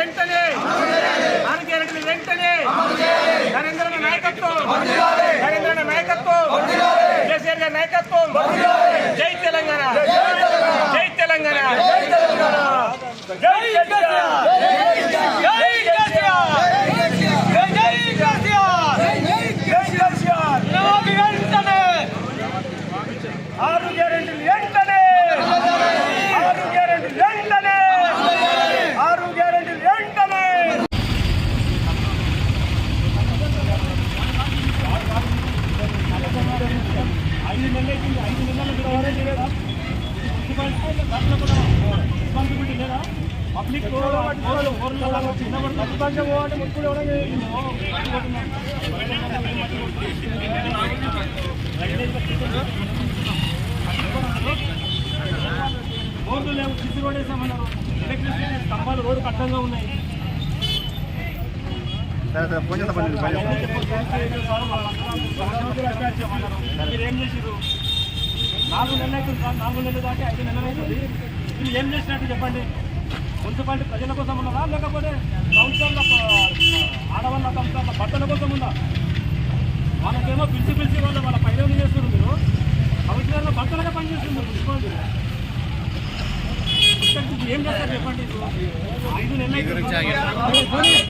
వెంటనే ఆరు గ్యారెంటీలు వెంటనే నరేంద్ర నాయకత్వం నరేంద్ర నాయకత్వం కేసీఆర్ గారి నాయకత్వం. జై తెలంగాణ జై తెలంగాణ జై తెలంగాణ. ఐదు నెలలు ఐదు నెలలు మీరు వారంటీ లేదా దాంట్లో కూడా రెస్పాన్సిబిలిటీ లేదా పబ్లిక్ ఓర్లలో చిన్నప్పుడు ప్రతిపక్షం పోవాలంటే ముప్పుడు బోర్డు లేవు సిసి రోడ్ వేసామన్నారు ఎలక్ట్రిసిటీ స్తంభాలు రోడ్డు కట్టంగా ఉన్నాయి మీరు ఏం చేసిరు నాలుగు నెలలు అవుతుంది సార్ నాలుగు నెలలు దాకా ఐదు నెలలు అవుతుంది మీరు ఏం చేసినట్టు చెప్పండి మున్సిపాలిటీ ప్రజల కోసం ఉన్నదా లేకపోతే సంవత్సరాల ఆడవాళ్ళ సంవత్సరాల భర్తల కోసం ఉందా వాళ్ళకేమో పిలిచి పిలిచి వాళ్ళు వాళ్ళ పైన చేస్తున్నారు మీరు కౌన్సిలర్లో భర్తలుగా పనిచేస్తున్నారు మున్సిపాలిటీ ఏం చేస్తారు చెప్పండి ఐదు నెలలు